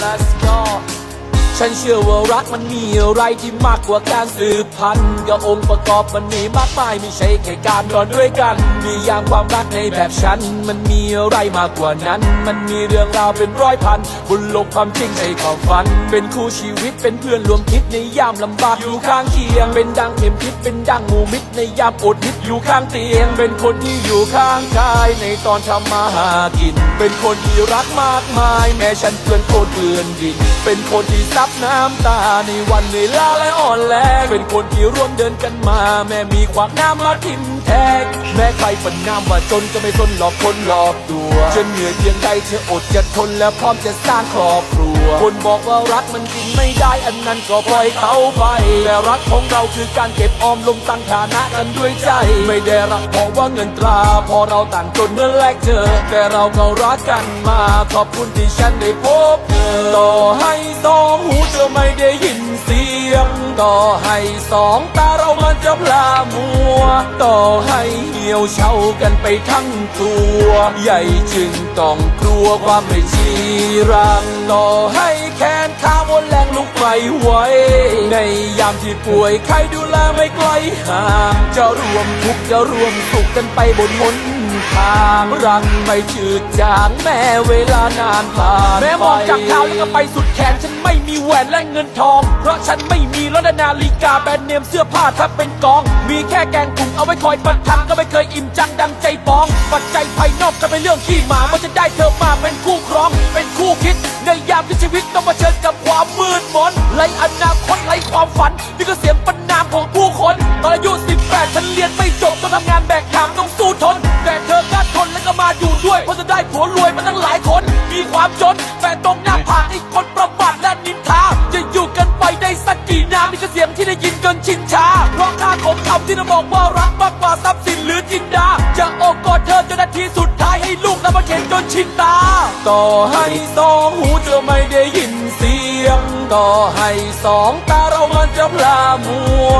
let's go. ฉันเชื่อว่ารักมันมีอะไรที่มากกว่าการสืบพันธุ์ก็องค์ประกอบมันมีมากมายไม่ใช่แค่การนอนด้วยกัน มีอย่างความรักในแบบฉัน มันมีอะไรมากกว่านั้น มันมีเรื่องราวเป็นร้อยพันบนโลกความจริงในความฝัน เป็นคู่ชีวิตเป็นเพื่อนรวมคิดในยามลำบากอยู่ข้างเคียง เป็นดังเข็มทิศเป็นดังหมูมิตรในยามอดฮิตอยู่ข้างเตียง เป็นคนที่อยู่ข้างกายในตอนทำมาหากิน เป็นคนที่รักมากมาย แม้ฉันเปื้อนโคลนเปื้อนดินเป็นคนที่ซับน้ำตาในวันเวลาและอ่อนแรงเป็นคนที่ร่วมเดินกันมา แม้มีความน้ำมาทิมแทงแม้ใครฝันน้ำว่าจนก็ไม่ทนหลอกคนหลอกตัวจะเหนื่อยเพียงใดเธออดจะทนและพร้อมจะสร้างครอบครัว คนบอกว่ารักมันกินไม่ได้อันนั้นก็ปล่อยเขาไปแต่รักของเราคือการเก็บออมลมตั้งฐานะกันด้วยใจ ไม่ได้รักเพราะว่าเงินตรา พอเราต่างจนเมื่อแรกเจอ แต่เราก็รักกันมา ขอบคุณที่ฉันได้พบเธอต่อให้สองหูเจะไม่ได้ยินเสียง ต่อให้สองตาเรามันจะพลามัว ต่อให้เหี่ยวเฉากันไปทั้งตัว ใหญ่จึงต้องกลัวความไม่ชีรัง ต่อให้แขนขาวนแรงลุกไม่ไหว ยามที่ป่วยใครดูแลไม่ไกลห่างจะรวมทุกข์จะรวมสุขกันไปบนหนทางรังไม่จืดจางแม้เวลานานผ่านไปแม้มองจากเท้าแล้วก็ไปสุดแขนฉันไม่มีแหวนและเงินทอง เพราะฉันไม่มีรถและนาฬิกาแบรนด์เนมเสื้อผ้าถ้าเป็นกอง มีแค่แกงถุงเอาไว้คอยประทังก็ไม่เคยอิ่มจังดังใจปอง ปัจจัยภายนอกจะเป็นเรื่องขี้หมาเมื่อจะได้เธอมาเป็นคู่ครอง เป็นคู่คิดในยามที่ชีวิตต้องมาเผชิญกับความมืดมน ไรอนาคตไรความฝัน นี่ก็เสียงปัญนามของผู้คน ตอนอายุ 18 ฉันเรียนไม่จบต้องทำงานแบกหามต้องสู้ทน แต่เธอก็ทนแล้วก็มาอยู่ด้วย เพราะจะได้ผัวรวยมาตั้งหลายคน มีความจนแต่ตรงหน้าผากอีกคนประมาทและนินทา จะอยู่กันไปได้สักกี่นานนี่ก็เสียงที่ได้ยินจนชินชา เพราะค่าของคำที่เราบอกว่ารักมากกว่าทรัพย์สินหรือจินดา จะอบกอดเธอจนนาทีสุดท้ายให้ลูกแล้วมาเข็นจนชินตา ต่อให้สองหูเธอไม่ได้ยินเสียง ต่อให้สองตาเรามันจะพลามัว